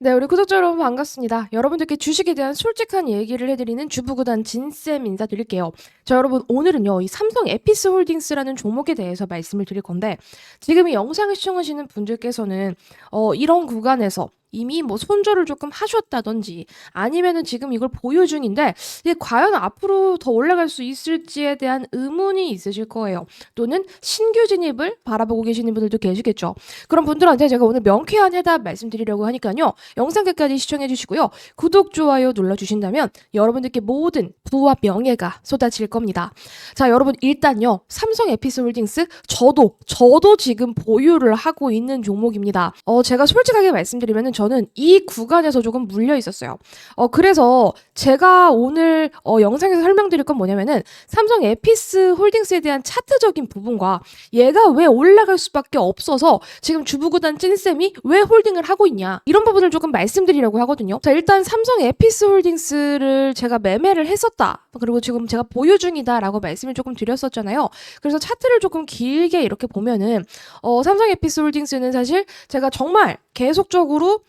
네, 우리 구독자 여러분 반갑습니다. 여러분들께 주식에 대한 솔직한 얘기를 해드리는 주부구단 진쌤 인사드릴게요. 자, 여러분 오늘은요, 이 삼성 에피스 홀딩스라는 종목에 대해서 말씀을 드릴 건데, 지금 이 영상을 시청하시는 분들께서는 어, 이런 구간에서 이미 뭐 손절을 조금 하셨다든지 아니면은 지금 이걸 보유 중인데 이게 과연 앞으로 더 올라갈 수 있을지에 대한 의문이 있으실 거예요. 또는 신규 진입을 바라보고 계시는 분들도 계시겠죠. 그런 분들한테 제가 오늘 명쾌한 해답 말씀드리려고 하니까요. 영상 끝까지 시청해 주시고요. 구독, 좋아요 눌러 주신다면 여러분들께 모든 부와 명예가 쏟아질 겁니다. 자, 여러분 일단요. 삼성 에피스 홀딩스 저도 저도 지금 보유를 하고 있는 종목입니다. 어, 제가 솔직하게 말씀드리면은 저는 이 구간에서 조금 물려 있었어요. 어, 그래서 제가 오늘 어, 영상에서 설명드릴 건 뭐냐면은 삼성 에피스 홀딩스에 대한 차트적인 부분과 얘가 왜 올라갈 수밖에 없어서 지금 주부구단 찐쌤이 왜 홀딩을 하고 있냐 이런 부분을 조금 말씀드리려고 하거든요. 자 일단 삼성 에피스 홀딩스를 제가 매매를 했었다 그리고 지금 제가 보유 중이다라고 말씀을 조금 드렸었잖아요. 그래서 차트를 조금 길게 이렇게 보면은 어, 삼성 에피스 홀딩스는 사실 제가 정말 계속적으로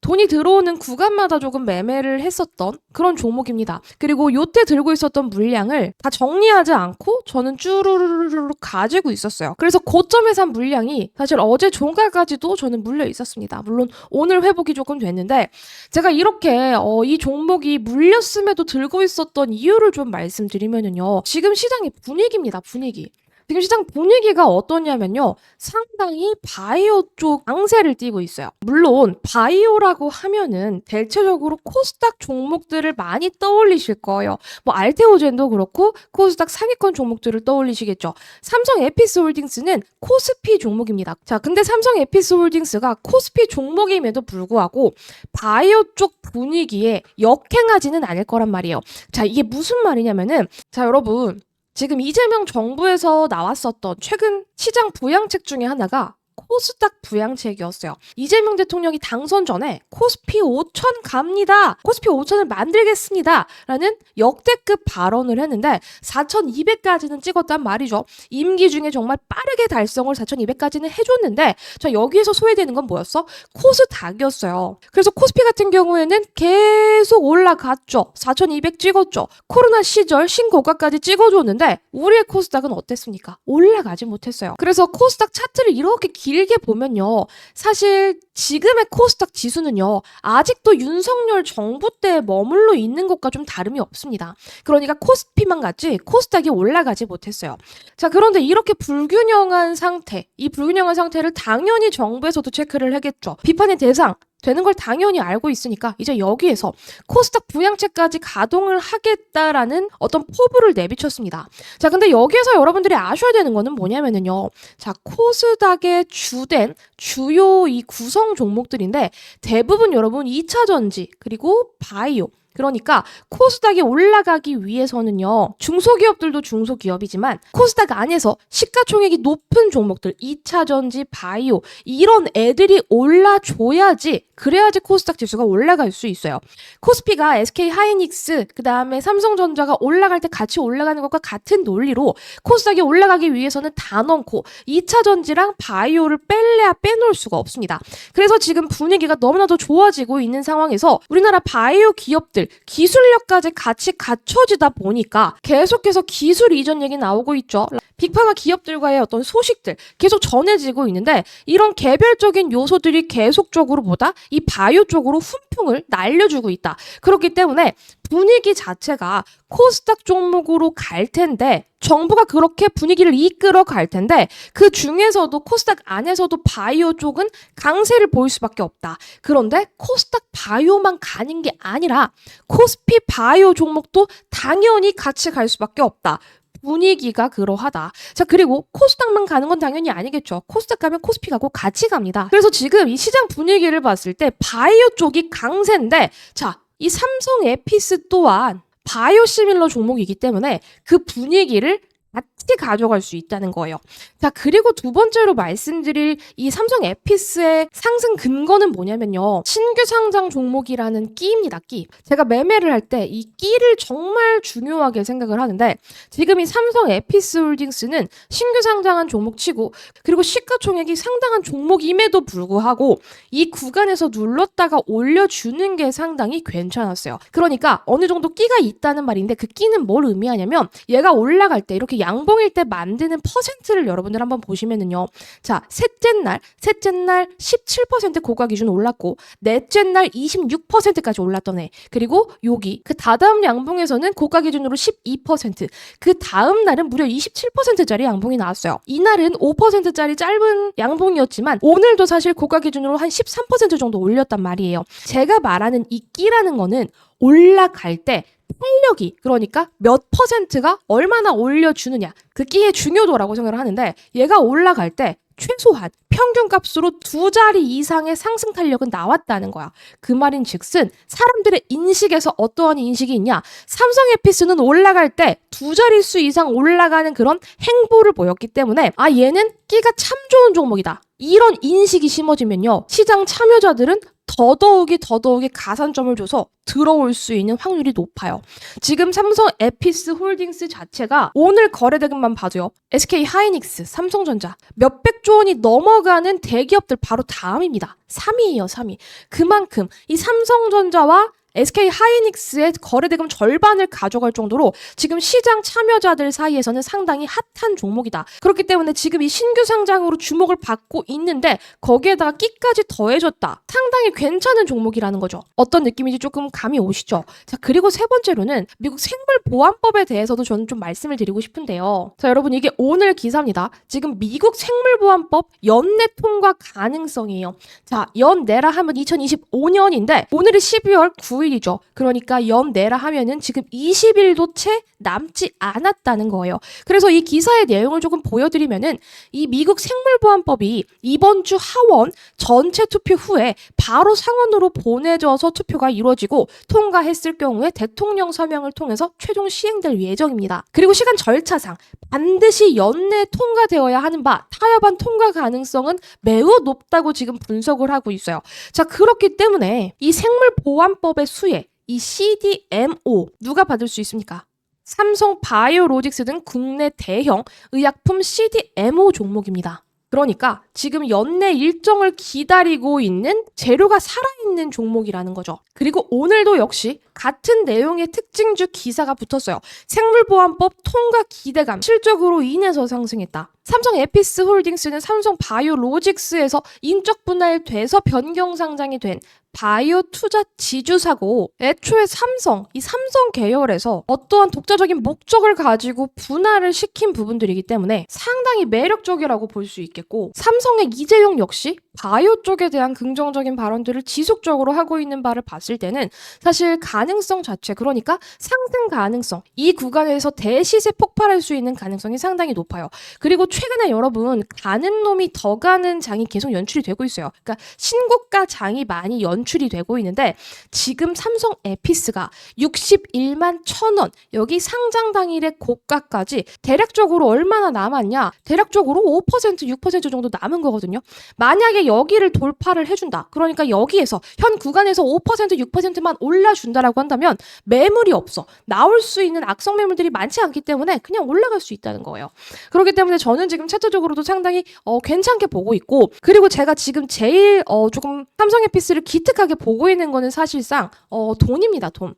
돈이 들어오는 구간마다 조금 매매를 했었던 그런 종목입니다. 그리고 요때 들고 있었던 물량을 다 정리하지 않고 저는 쭈루루루루 가지고 있었어요. 그래서 고점에 산 물량이 사실 어제 종가까지도 저는 물려 있었습니다. 물론 오늘 회복이 조금 됐는데 제가 이렇게 어, 이 종목이 물렸음에도 들고 있었던 이유를 좀 말씀드리면은요. 지금 시장의 분위기입니다. 분위기. 지금 시장 분위기가 어떠냐면요. 상당히 바이오 쪽 강세를 띠고 있어요. 물론 바이오라고 하면은 대체적으로 코스닥 종목들을 많이 떠올리실 거예요. 뭐 알테오젠도 그렇고 코스닥 상위권 종목들을 떠올리시겠죠. 삼성 에피스 홀딩스는 코스피 종목입니다. 자, 근데 삼성 에피스 홀딩스가 코스피 종목임에도 불구하고 바이오 쪽 분위기에 역행하지는 않을 거란 말이에요. 자, 이게 무슨 말이냐면은 자, 여러분 지금 이재명 정부에서 나왔었던 최근 시장 부양책 중에 하나가 코스닥 부양책이었어요. 이재명 대통령이 당선 전에 코스피 5천 갑니다. 코스피 5천을 만들겠습니다. 라는 역대급 발언을 했는데 4,200까지는 찍었단 말이죠. 임기 중에 정말 빠르게 달성을 4,200까지는 해줬는데 자 여기에서 소외되는 건 뭐였어? 코스닥이었어요. 그래서 코스피 같은 경우에는 계속 올라갔죠. 4,200 찍었죠. 코로나 시절 신고가까지 찍어줬는데 우리의 코스닥은 어땠습니까? 올라가지 못했어요. 그래서 코스닥 차트를 이렇게 길게 보면요. 사실 지금의 코스닥 지수는요. 아직도 윤석열 정부 때 머물러 있는 것과 좀 다름이 없습니다. 그러니까 코스피만 갔지 코스닥이 올라가지 못했어요. 자, 그런데 이렇게 불균형한 상태, 이 불균형한 상태를 당연히 정부에서도 체크를 하겠죠. 비판의 대상 되는 걸 당연히 알고 있으니까 이제 여기에서 코스닥 부양책까지 가동을 하겠다라는 어떤 포부를 내비쳤습니다. 자, 근데 여기에서 여러분들이 아셔야 되는 거는 뭐냐면은요. 자, 코스닥의 주된 주요 이 구성 종목들인데 대부분 여러분 2차 전지 그리고 바이오 그러니까 코스닥이 올라가기 위해서는요. 중소기업들도 중소기업이지만 코스닥 안에서 시가총액이 높은 종목들 2차 전지, 바이오 이런 애들이 올라줘야지 그래야지 코스닥 지수가 올라갈 수 있어요. 코스피가 SK 하이닉스 그다음에 삼성전자가 올라갈 때 같이 올라가는 것과 같은 논리로 코스닥이 올라가기 위해서는 다 넣고 2차 전지랑 바이오를 뺄래야 빼놓을 수가 없습니다. 그래서 지금 분위기가 너무나도 좋아지고 있는 상황에서 우리나라 바이오 기업들 기술력까지 같이 갖춰지다 보니까 계속해서 기술 이전 얘기 나오고 있죠. 빅파마 기업들과의 어떤 소식들 계속 전해지고 있는데 이런 개별적인 요소들이 계속적으로 보다 이 바이오 쪽으로 훈풍을 날려주고 있다. 그렇기 때문에 분위기 자체가 코스닥 종목으로 갈 텐데 정부가 그렇게 분위기를 이끌어 갈 텐데 그 중에서도 코스닥 안에서도 바이오 쪽은 강세를 보일 수밖에 없다. 그런데 코스닥 바이오만 가는 게 아니라 코스피 바이오 종목도 당연히 같이 갈 수밖에 없다. 분위기가 그러하다. 자, 그리고 코스닥만 가는 건 당연히 아니겠죠. 코스닥 가면 코스피 가고 같이 갑니다. 그래서 지금 이 시장 분위기를 봤을 때 바이오 쪽이 강세인데, 자, 이 삼성 에피스 또한 바이오 시밀러 종목이기 때문에 그 분위기를 같이 가져갈 수 있다는 거예요. 자, 그리고 두 번째로 말씀드릴 이 삼성 에피스의 상승 근거는 뭐냐면요. 신규 상장 종목이라는 끼입니다, 끼. 제가 매매를 할 때 이 끼를 정말 중요하게 생각을 하는데 지금 이 삼성 에피스 홀딩스는 신규 상장한 종목 치고 그리고 시가총액이 상당한 종목임에도 불구하고 이 구간에서 눌렀다가 올려주는 게 상당히 괜찮았어요. 그러니까 어느 정도 끼가 있다는 말인데 그 끼는 뭘 의미하냐면 얘가 올라갈 때 이렇게 양봉일 때 만드는 퍼센트를 여러분들 한번 보시면은요. 자, 셋째 날, 셋째 날 17% 고가 기준 올랐고 넷째 날 26%까지 올랐던 애. 그리고 여기 그 다다음 양봉에서는 고가 기준으로 12%, 그 다음 날은 무려 27%짜리 양봉이 나왔어요. 이날은 5%짜리 짧은 양봉이었지만 오늘도 사실 고가 기준으로 한 13% 정도 올렸단 말이에요. 제가 말하는 이 끼라는 거는 올라갈 때 탄력이 그러니까 몇 퍼센트가 얼마나 올려주느냐 그 끼의 중요도라고 생각을 하는데 얘가 올라갈 때 최소한 평균값으로 두 자리 이상의 상승 탄력은 나왔다는 거야. 그 말인 즉슨 사람들의 인식에서 어떠한 인식이 있냐? 삼성 에피스는 올라갈 때 두 자릿수 이상 올라가는 그런 행보를 보였기 때문에 아 얘는 끼가 참 좋은 종목이다. 이런 인식이 심어지면요. 시장 참여자들은 더더욱이 더더욱이 가산점을 줘서 들어올 수 있는 확률이 높아요. 지금 삼성 에피스 홀딩스 자체가 오늘 거래대금만 봐도요. SK 하이닉스, 삼성전자 몇백조 원이 넘어가는 대기업들 바로 다음입니다. 3위예요, 3위. 그만큼 이 삼성전자와 SK 하이닉스의 거래 대금 절반을 가져갈 정도로 지금 시장 참여자들 사이에서는 상당히 핫한 종목이다. 그렇기 때문에 지금 이 신규 상장으로 주목을 받고 있는데 거기에다가 끼까지 더해졌다. 상당히 괜찮은 종목이라는 거죠. 어떤 느낌인지 조금 감이 오시죠? 자, 그리고 세 번째로는 미국 생물보안법에 대해서도 저는 좀 말씀을 드리고 싶은데요. 자, 여러분 이게 오늘 기사입니다. 지금 미국 생물보안법 연내 통과 가능성이에요. 자, 연내라 하면 2025년인데 오늘이 12월 9 일이죠. 그러니까 연내라 하면은 지금 20일도 채 남지 않았다는 거예요. 그래서 이 기사의 내용을 조금 보여드리면은 이 미국 생물보안법이 이번 주 하원 전체 투표 후에 바로 상원으로 보내져서 투표가 이루어지고 통과했을 경우에 대통령 서명을 통해서 최종 시행될 예정입니다. 그리고 시간 절차상 반드시 연내 통과되어야 하는 바 타협안 통과 가능성은 매우 높다고 지금 분석을 하고 있어요. 자, 그렇기 때문에 이 생물보안법의 수혜, 이 CDMO 누가 받을 수 있습니까? 삼성 바이오로직스 등 국내 대형 의약품 CDMO 종목입니다. 그러니까 지금 연내 일정을 기다리고 있는 재료가 살아있는 종목이라는 거죠. 그리고 오늘도 역시 같은 내용의 특징주 기사가 붙었어요. 생물보안법 통과 기대감 실적으로 인해서 상승했다. 삼성 에피스 홀딩스는 삼성 바이오로직스에서 인적 분할 돼서 변경 상장이 된 바이오 투자 지주사고 애초에 삼성 이 삼성 계열에서 어떠한 독자적인 목적을 가지고 분할을 시킨 부분들이기 때문에 상당히 매력적이라고 볼 수 있겠고 삼성의 이재용 역시 바이오 쪽에 대한 긍정적인 발언들을 지속적으로 하고 있는 바를 봤을 때는 사실 가능성 자체 그러니까 상승 가능성 이 구간에서 대시세 폭발할 수 있는 가능성이 상당히 높아요. 그리고 최근에 여러분 가는 놈이 더 가는 장이 계속 연출이 되고 있어요. 그러니까 신고가 장이 많이 연출이 되고 있는데 지금 삼성 에피스가 61만 천원 여기 상장 당일의 고가까지 대략적으로 얼마나 남았냐? 대략적으로 5% 6% 정도 남은 거거든요. 만약에 여기를 돌파를 해준다. 그러니까 여기에서 현 구간에서 5% 6%만 올라준다라고 한다면 매물이 없어. 나올 수 있는 악성 매물들이 많지 않기 때문에 그냥 올라갈 수 있다는 거예요. 그렇기 때문에 저는 지금 차트적으로도 상당히 어, 괜찮게 보고 있고 그리고 제가 지금 제일 어, 조금 삼성 에피스를 기특하게 보고 있는 거는 사실상 어, 돈입니다. 돈.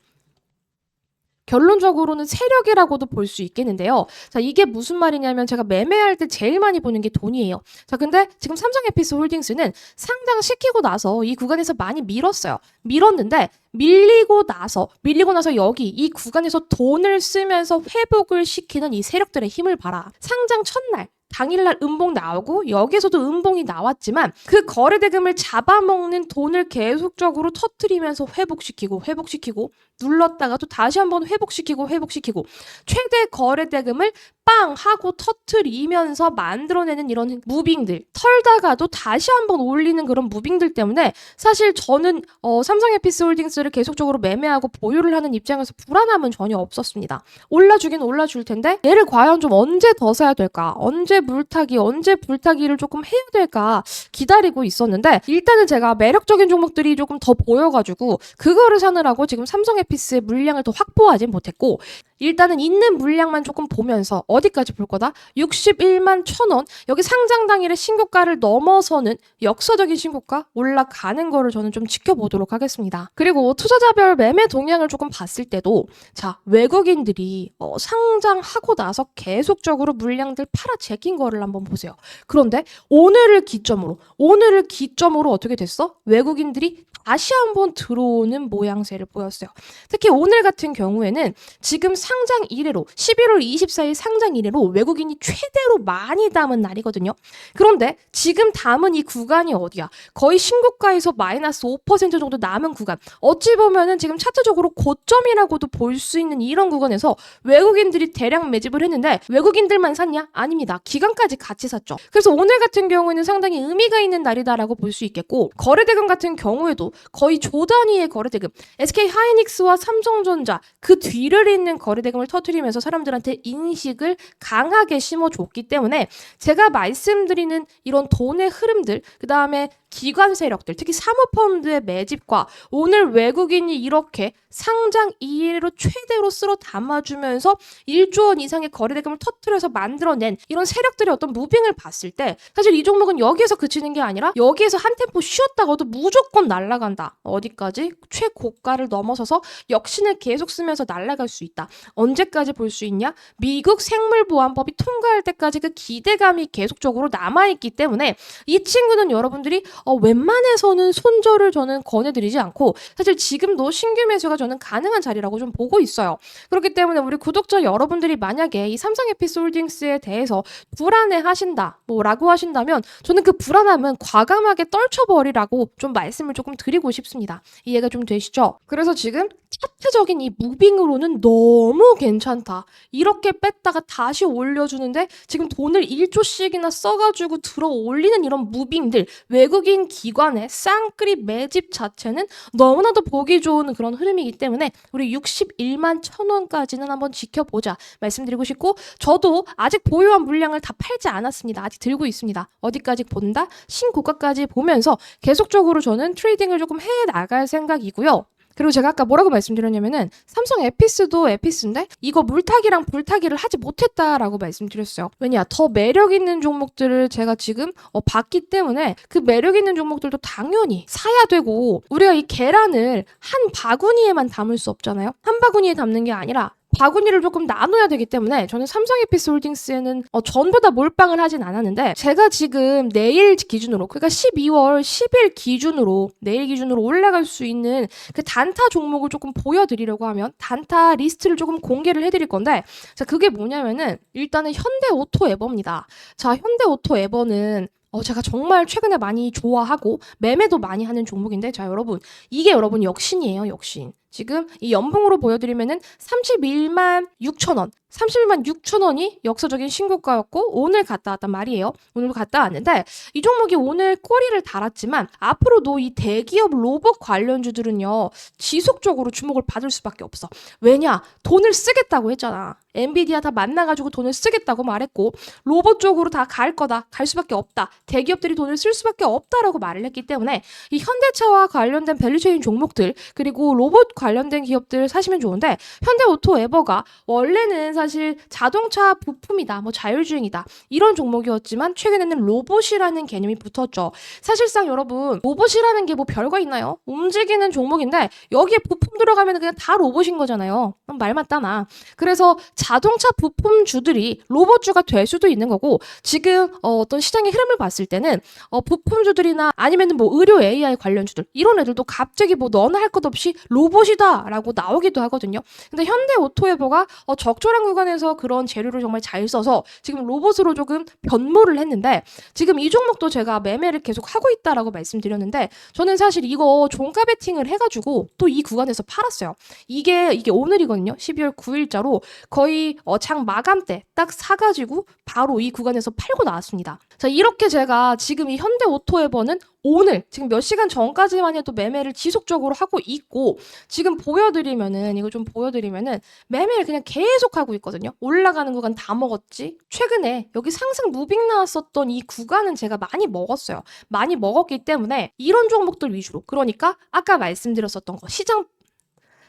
결론적으로는 세력이라고도 볼 수 있겠는데요. 자, 이게 무슨 말이냐면 제가 매매할 때 제일 많이 보는 게 돈이에요. 자, 근데 지금 삼성 에피스 홀딩스는 상장시키고 나서 이 구간에서 많이 밀었어요. 밀었는데 밀리고 나서 밀리고 나서 여기 이 구간에서 돈을 쓰면서 회복을 시키는 이 세력들의 힘을 봐라. 상장 첫날 당일날 음봉 나오고 여기에서도 음봉이 나왔지만 그 거래 대금을 잡아먹는 돈을 계속적으로 터트리면서 회복시키고 회복시키고 눌렀다가 또 다시 한번 회복시키고 회복시키고 최대 거래 대금을 빵 하고 터트리면서 만들어내는 이런 무빙들 털다가도 다시 한번 올리는 그런 무빙들 때문에 사실 저는 어, 삼성 에피스 홀딩스를 계속적으로 매매하고 보유를 하는 입장에서 불안함은 전혀 없었습니다. 올라주긴 올라줄 텐데 얘를 과연 좀 언제 더 사야 될까? 언제 물타기, 언제 불타기를 조금 해야 될까 기다리고 있었는데 일단은 제가 매력적인 종목들이 조금 더 보여가지고 그거를 사느라고 지금 삼성 에피스의 물량을 더 확보하진 못했고 일단은 있는 물량만 조금 보면서 어디까지 볼 거다? 61만 천 원. 여기 상장 당일의 신고가를 넘어서는 역사적인 신고가 올라가는 거를 저는 좀 지켜보도록 하겠습니다. 그리고 투자자별 매매 동향을 조금 봤을 때도 자, 외국인들이 어, 상장하고 나서 계속적으로 물량들 팔아 제낀 거를 한번 보세요. 그런데 오늘을 기점으로 오늘을 기점으로 어떻게 됐어? 외국인들이 다시 한번 들어오는 모양새를 보였어요. 특히 오늘 같은 경우에는 지금 상장 이래로 11월 24일 상장 이래로 외국인이 최대로 많이 담은 날이거든요. 그런데 지금 담은 이 구간이 어디야? 거의 신고가에서 마이너스 5% 정도 남은 구간. 어찌 보면은 지금 차트적으로 고점이라고도 볼 수 있는 이런 구간에서 외국인들이 대량 매집을 했는데 외국인들만 샀냐? 아닙니다. 기간까지 같이 샀죠. 그래서 오늘 같은 경우에는 상당히 의미가 있는 날이다라고 볼 수 있겠고 거래대금 같은 경우에도 거의 조 단위의 거래대금. SK 하이닉스와 삼성전자 그 뒤를 잇는 거래대금을 터트리면서 사람들한테 인식을 강하게 심어줬기 때문에 제가 말씀드리는 이런 돈의 흐름들 그 다음에 기관 세력들 특히 사모펀드의 매집과 오늘 외국인이 이렇게 상장 이해로 최대로 쓸어 담아주면서 1조 원 이상의 거래대금을 터트려서 만들어낸 이런 세력들의 어떤 무빙을 봤을 때 사실 이 종목은 여기에서 그치는 게 아니라 여기에서 한 템포 쉬었다가도 무조건 날아간다. 어디까지? 최고가를 넘어서서 역신을 계속 쓰면서 날아갈 수 있다. 언제까지 볼 수 있냐? 미국 생물보안법이 통과할 때까지 그 기대감이 계속적으로 남아있기 때문에 이 친구는 여러분들이 어, 웬만해서는 손절을 저는 권해드리지 않고 사실 지금도 신규 매수가 저는 가능한 자리라고 좀 보고 있어요. 그렇기 때문에 우리 구독자 여러분들이 만약에 이 삼성 에피솔딩스에 대해서 불안해 하신다, 뭐라고 하신다면 저는 그 불안함은 과감하게 떨쳐버리라고 좀 말씀을 조금 드리고 싶습니다. 이해가 좀 되시죠? 그래서 지금 차트적인 이 무빙으로는 너무 괜찮다. 이렇게 뺐다가 다시 올려주는데 지금 돈을 1조씩이나 써가지고 들어 올리는 이런 무빙들 외국인 기관의 쌍끌이 매집 자체는 너무나도 보기 좋은 그런 흐름이기 때문에 우리 61만 천 원까지는 한번 지켜보자 말씀드리고 싶고 저도 아직 보유한 물량을 다 팔지 않았습니다. 아직 들고 있습니다. 어디까지 본다? 신고가까지 보면서 계속적으로 저는 트레이딩을 조금 해 나갈 생각이고요. 그리고 제가 아까 뭐라고 말씀드렸냐면은 삼성 에피스도 에피스인데 이거 물타기랑 불타기를 하지 못했다라고 말씀드렸어요. 왜냐 더 매력 있는 종목들을 제가 지금 어, 봤기 때문에 그 매력 있는 종목들도 당연히 사야 되고 우리가 이 계란을 한 바구니에만 담을 수 없잖아요. 한 바구니에 담는 게 아니라 바구니를 조금 나눠야 되기 때문에 저는 삼성 에피솔딩스에는 어, 전부 다 몰빵을 하진 않았는데 제가 지금 내일 기준으로 그러니까 12월 10일 기준으로 내일 기준으로 올라갈 수 있는 그 단타 종목을 조금 보여드리려고 하면 단타 리스트를 조금 공개를 해드릴 건데 자 그게 뭐냐면은 일단은 현대오토 에버입니다. 자 현대오토 에버는 어, 제가 정말 최근에 많이 좋아하고 매매도 많이 하는 종목인데 자 여러분 이게 여러분 역신이에요 역신. 지금 이 연봉으로 보여드리면은 31만 6천 원, 31만 6천 원이 역사적인 신고가였고 오늘 갔다 왔단 말이에요. 오늘 갔다 왔는데 이 종목이 오늘 꼬리를 달았지만 앞으로도 이 대기업 로봇 관련주들은요 지속적으로 주목을 받을 수밖에 없어. 왜냐 돈을 쓰겠다고 했잖아. 엔비디아 다 만나가지고 돈을 쓰겠다고 말했고 로봇 쪽으로 다 갈 거다 갈 수밖에 없다 대기업들이 돈을 쓸 수밖에 없다라고 말을 했기 때문에 이 현대차와 관련된 밸류체인 종목들 그리고 로봇 관련된 기업들 사시면 좋은데 현대오토 에버가 원래는 사실 자동차 부품이다 뭐 자율주행이다 이런 종목이었지만 최근에는 로봇이라는 개념이 붙었죠. 사실상 여러분 로봇이라는 게 뭐 별거 있나요? 움직이는 종목인데 여기에 부품 들어가면 그냥 다 로봇인 거잖아요. 말 맞다나. 그래서 자동차 부품주들이 로봇주가 될 수도 있는 거고 지금 어, 어떤 시장의 흐름을 봤을 때는 어, 부품주들이나 아니면은 뭐 의료 AI 관련주들 이런 애들도 갑자기 뭐 너나 할 것 없이 로봇이다라고 나오기도 하거든요. 근데 현대 오토에버가 어, 적절한 구간에서 그런 재료를 정말 잘 써서 지금 로봇으로 조금 변모를 했는데 지금 이 종목도 제가 매매를 계속 하고 있다라고 말씀드렸는데 저는 사실 이거 종가 베팅을 해가지고 또 이 구간에서 팔았어요. 이게 이게 오늘이거든요. 12월 9일자로 거의 어, 장 마감 때 딱 사가지고 바로 이 구간에서 팔고 나왔습니다. 자 이렇게 제가 지금 이 현대 오토에버는 오늘 지금 몇 시간 전까지만 해도 매매를 지속적으로 하고 있고 지금 보여드리면은 이거 좀 보여드리면은 매매를 그냥 계속 하고 있거든요. 올라가는 구간 다 먹었지. 최근에 여기 상승 무빙 나왔었던 이 구간은 제가 많이 먹었어요. 많이 먹었기 때문에 이런 종목들 위주로 그러니까 아까 말씀드렸었던 거 시장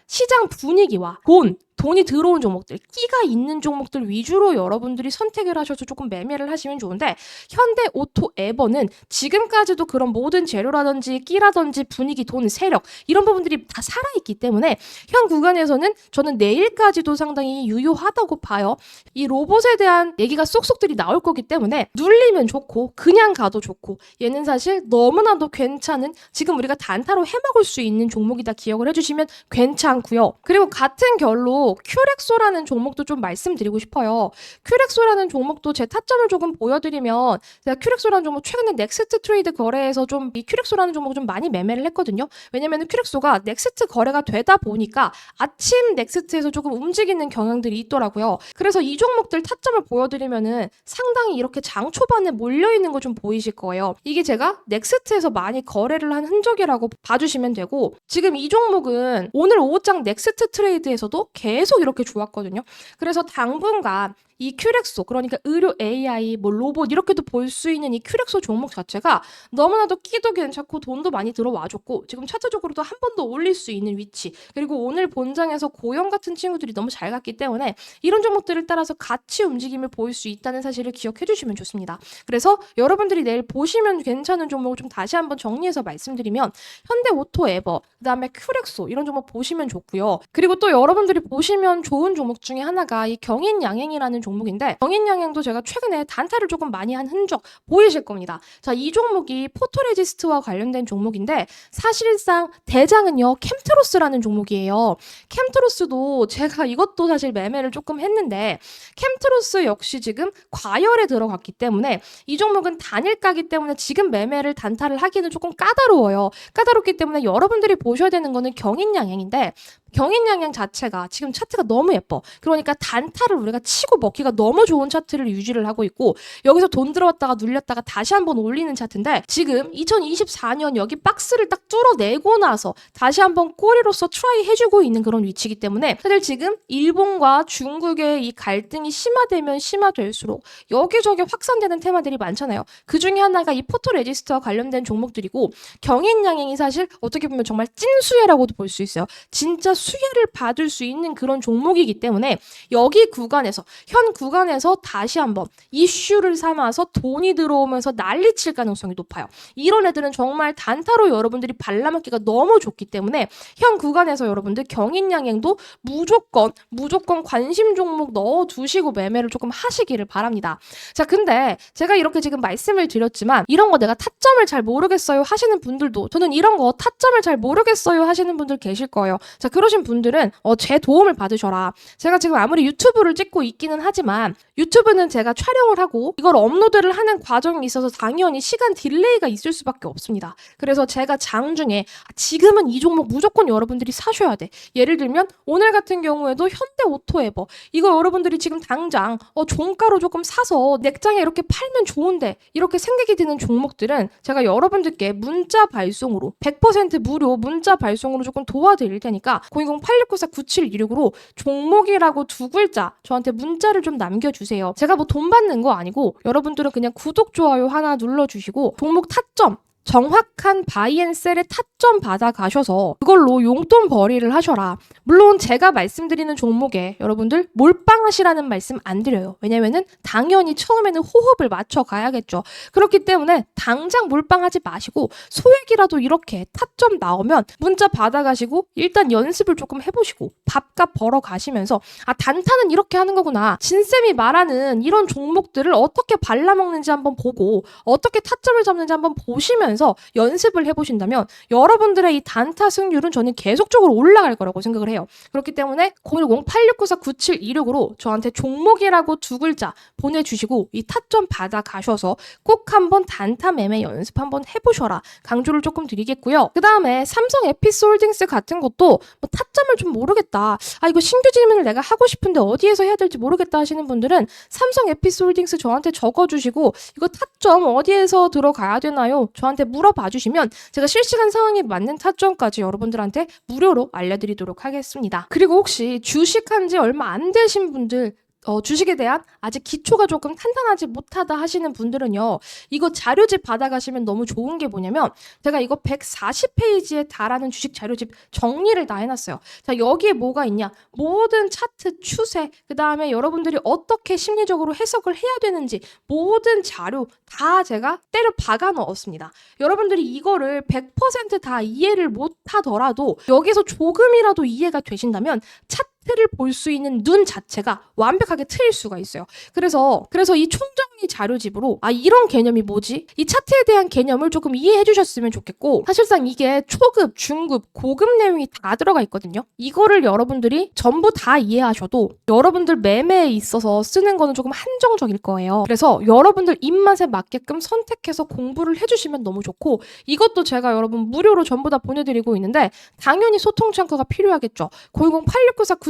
시장 분위기와 돈, 돈이 들어온 종목들, 끼가 있는 종목들 위주로 여러분들이 선택을 하셔서 조금 매매를 하시면 좋은데 현대 오토 에버는 지금까지도 그런 모든 재료라든지 끼라든지 분위기, 돈, 세력 이런 부분들이 다 살아있기 때문에 현 구간에서는 저는 내일까지도 상당히 유효하다고 봐요. 이 로봇에 대한 얘기가 쏙쏙들이 나올 거기 때문에 눌리면 좋고 그냥 가도 좋고 얘는 사실 너무나도 괜찮은 지금 우리가 단타로 해먹을 수 있는 종목이다 기억을 해주시면 괜찮고요. 그리고 같은 결로 큐렉소라는 종목도 좀 말씀드리고 싶어요. 큐렉소라는 종목도 제 타점을 조금 보여드리면 제가 큐렉소라는 종목 최근에 넥스트 트레이드 거래에서 좀 이 큐렉소라는 종목을 좀 많이 매매를 했거든요. 왜냐면은 큐렉소가 넥스트 거래가 되다 보니까 아침 넥스트에서 조금 움직이는 경향들이 있더라고요. 그래서 이 종목들 타점을 보여드리면은 상당히 이렇게 장 초반에 몰려 있는 거 좀 보이실 거예요. 이게 제가 넥스트에서 많이 거래를 한 흔적이라고 봐주시면 되고 지금 이 종목은 오늘 오후장 넥스트 트레이드에서도 계속 이렇게 좋았거든요. 그래서 당분간 이 큐렉소 그러니까 의료 AI 뭐 로봇 이렇게도 볼 수 있는 이 큐렉소 종목 자체가 너무나도 끼도 괜찮고 돈도 많이 들어와 줬고 지금 차트적으로도 한 번 더 올릴 수 있는 위치 그리고 오늘 본장에서 고영 같은 친구들이 너무 잘 갔기 때문에 이런 종목들을 따라서 같이 움직임을 보일 수 있다는 사실을 기억해 주시면 좋습니다. 그래서 여러분들이 내일 보시면 괜찮은 종목을 좀 다시 한번 정리해서 말씀드리면 현대 오토 에버 그다음에 큐렉소 이런 종목 보시면 좋고요. 그리고 또 여러분들이 보시면 좋은 종목 중에 하나가 이 경인 양행이라는 종목인데 경인 양행도 제가 최근에 단타를 조금 많이 한 흔적 보이실 겁니다. 자, 이 종목이 포토레지스트와 관련된 종목인데 사실상 대장은요 캠트로스라는 종목이에요. 캠트로스도 제가 이것도 사실 매매를 조금 했는데 캠트로스 역시 지금 과열에 들어갔기 때문에 이 종목은 단일가기 때문에 지금 매매를 단타를 하기는 조금 까다로워요. 까다롭기 때문에 여러분들이 보셔야 되는 거는 경인 양행인데 경인양행 자체가 지금 차트가 너무 예뻐. 그러니까 단타를 우리가 치고 먹기가 너무 좋은 차트를 유지를 하고 있고 여기서 돈 들어왔다가 눌렸다가 다시 한번 올리는 차트인데 지금 2024년 여기 박스를 딱 뚫어내고 나서 다시 한번 꼬리로서 트라이 해주고 있는 그런 위치이기 때문에 사실 지금 일본과 중국의 이 갈등이 심화되면 심화될수록 여기저기 확산되는 테마들이 많잖아요. 그 중에 하나가 이 포토 레지스트와 관련된 종목들이고 경인 양행이 사실 어떻게 보면 정말 찐수혜라고도 볼 수 있어요. 진짜 수혜를 받을 수 있는 그런 종목이기 때문에 여기 구간에서 현 구간에서 다시 한번 이슈를 삼아서 돈이 들어오면서 난리칠 가능성이 높아요. 이런 애들은 정말 단타로 여러분들이 발라먹기가 너무 좋기 때문에 현 구간에서 여러분들 경인양행도 무조건 무조건 관심 종목 넣어 두시고 매매를 조금 하시기를 바랍니다. 자, 근데 제가 이렇게 지금 말씀을 드렸지만 이런 거 내가 타점을 잘 모르겠어요 하시는 분들도 저는 이런 거 타점을 잘 모르겠어요 하시는 분들 계실 거예요. 자, 그러 신 분들은 어, 제 도움을 받으셔라. 제가 지금 아무리 유튜브를 찍고 있기는 하지만 유튜브는 제가 촬영을 하고 이걸 업로드를 하는 과정이 있어서 당연히 시간 딜레이가 있을 수밖에 없습니다. 그래서 제가 장 중에 아, 지금은 이 종목 무조건 여러분들이 사셔야 돼. 예를 들면 오늘 같은 경우에도 현대 오토에버 이거 여러분들이 지금 당장 어, 종가로 조금 사서 넥장에 이렇게 팔면 좋은데 이렇게 생각이 드는 종목들은 제가 여러분들께 문자 발송으로 100% 무료 문자 발송으로 조금 도와드릴 테니까 010-8694-9716으로 종목이라고 두 글자 저한테 문자를 좀 남겨주세요. 제가 뭐 돈 받는 거 아니고 여러분들은 그냥 구독, 좋아요 하나 눌러주시고 종목 타점 정확한 바이앤셀의 타점 받아 가셔서 그걸로 용돈 벌이를 하셔라. 물론 제가 말씀드리는 종목에 여러분들 몰빵하시라는 말씀 안 드려요. 왜냐면은 당연히 처음에는 호흡을 맞춰 가야겠죠. 그렇기 때문에 당장 몰빵하지 마시고 소액이라도 이렇게 타점 나오면 문자 받아 가시고 일단 연습을 조금 해보시고 밥값 벌어 가시면서 아 단타는 이렇게 하는 거구나. 진쌤이 말하는 이런 종목들을 어떻게 발라먹는지 한번 보고 어떻게 타점을 잡는지 한번 보시면 하면서 연습을 해보신다면 여러분들의 이 단타 승률은 저는 계속적으로 올라갈 거라고 생각을 해요. 그렇기 때문에 010-8694-9726으로 저한테 종목이라고 두 글자 보내주시고 이 타점 받아 가셔서 꼭 한번 단타 매매 연습 한번 해보셔라 강조를 조금 드리겠고요. 그 다음에 삼성 에피스홀딩스 같은 것도 뭐 타점을 좀 모르겠다. 아 이거 신규 질문을 내가 하고 싶은데 어디에서 해야 될지 모르겠다 하시는 분들은 삼성 에피스홀딩스 저한테 적어주시고 이거 타점 어디에서 들어가야 되나요? 저한테 물어봐 주시면 제가 실시간 상황에 맞는 타점까지 여러분들한테 무료로 알려드리도록 하겠습니다. 그리고 혹시 주식한 지 얼마 안 되신 분들 어, 주식에 대한 아직 기초가 조금 탄탄하지 못하다 하시는 분들은요, 이거 자료집 받아가시면 너무 좋은 게 뭐냐면, 제가 이거 140페이지에 달하는 주식 자료집 정리를 다 해놨어요. 자, 여기에 뭐가 있냐? 모든 차트 추세, 그 다음에 여러분들이 어떻게 심리적으로 해석을 해야 되는지, 모든 자료 다 제가 때려 박아 넣었습니다. 여러분들이 이거를 100%다 이해를 못 하더라도, 여기서 조금이라도 이해가 되신다면, 차트 를볼수 있는 눈 자체가 완벽하게 트일 수가 있어요. 그래서 그래서 이 총정리 자료집으로 아 이런 개념이 뭐지? 이 차트에 대한 개념을 조금 이해해 주셨으면 좋겠고 사실상 이게 초급, 중급, 고급 내용이 다 들어가 있거든요. 이거를 여러분들이 전부 다 이해하셔도 여러분들 매매에 있어서 쓰는 거는 조금 한정적일 거예요. 그래서 여러분들 입맛에 맞게끔 선택해서 공부를 해 주시면 너무 좋고 이것도 제가 여러분 무료로 전부 다 보내 드리고 있는데 당연히 소통 창구가 필요하겠죠.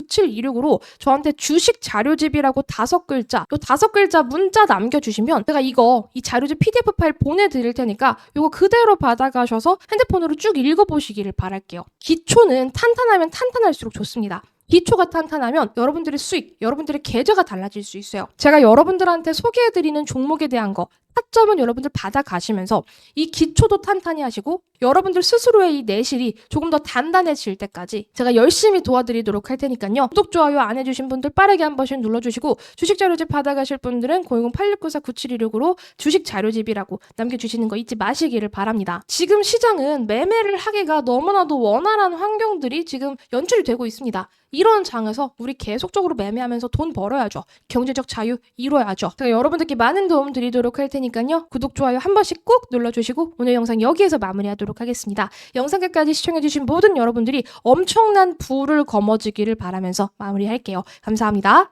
010-8694-9726으로 저한테 주식 자료집이라고 다섯 글자, 요 다섯 글자 문자 남겨주시면 제가 이거 이 자료집 PDF 파일 보내드릴 테니까 요거 그대로 받아가셔서 핸드폰으로 쭉 읽어보시기를 바랄게요. 기초는 탄탄하면 탄탄할수록 좋습니다. 기초가 탄탄하면 여러분들의 수익, 여러분들의 계좌가 달라질 수 있어요. 제가 여러분들한테 소개해드리는 종목에 대한 거, 타점은 여러분들 받아가시면서 이 기초도 탄탄히 하시고 여러분들 스스로의 이 내실이 조금 더 단단해질 때까지 제가 열심히 도와드리도록 할 테니까요. 구독, 좋아요 안 해주신 분들 빠르게 한 번씩 눌러주시고 주식 자료집 받아가실 분들은 010-8694-9716으로 주식 자료집이라고 남겨주시는 거 잊지 마시기를 바랍니다. 지금 시장은 매매를 하기가 너무나도 원활한 환경들이 지금 연출이 되고 있습니다. 이런 장에서 우리 계속적으로 매매하면서 돈 벌어야죠. 경제적 자유 이뤄야죠. 제가 여러분들께 많은 도움 드리도록 할 테니까 요. 구독, 좋아요 한 번씩 꼭 눌러주시고 오늘 영상 여기에서 마무리하도록 하겠습니다. 영상 끝까지 시청해주신 모든 여러분들이 엄청난 부를 거머쥐기를 바라면서 마무리할게요. 감사합니다.